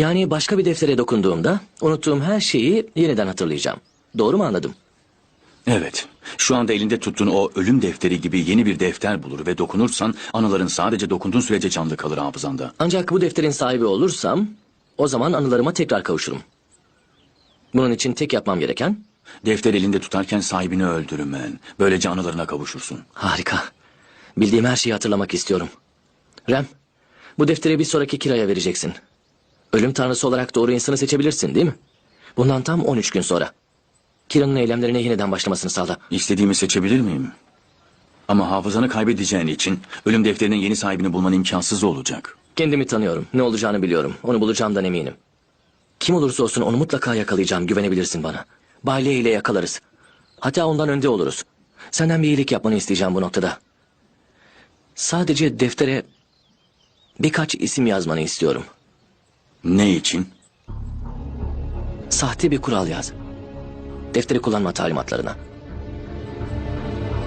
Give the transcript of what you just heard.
Yani başka bir deftere dokunduğumda unuttuğum her şeyi yeniden hatırlayacağım. Doğru mu anladım? Evet. Şu anda elinde tuttuğun o ölüm defteri gibi yeni bir defter bulur ve dokunursan anıların sadece dokunduğun sürece canlı kalır hafızanda. Ancak bu defterin sahibi olursam o zaman anılarıma tekrar kavuşurum. Bunun için tek yapmam gereken Defter elinde tutarken sahibini öldürmen. Böylece anılarına kavuşursun. harika. Bildiğim her şeyi hatırlamak istiyorum. Rem, bu defteri bir sonraki kiraya vereceksin. Ölüm tanrısı olarak doğru insanı seçebilirsin değil mi? Bundan tam 13 gün sonra. Kira'nın eylemlerine yeniden başlamasını sağla. İstediğimi seçebilir miyim? Ama hafızanı kaybedeceğin için ölüm defterinin yeni sahibini bulman imkansız olacak. Kendimi tanıyorum. Ne olacağını biliyorum. Onu bulacağımdan eminim. Kim olursa olsun onu mutlaka yakalayacağım. Güvenebilirsin bana. Bayle ile yakalarız. Hatta ondan önde oluruz. Senden bir iyilik yapmanı isteyeceğim bu noktada. Sadece deftere birkaç isim yazmanı istiyorum. Ne için? Sahte bir kural yaz. Defteri kullanma talimatlarına.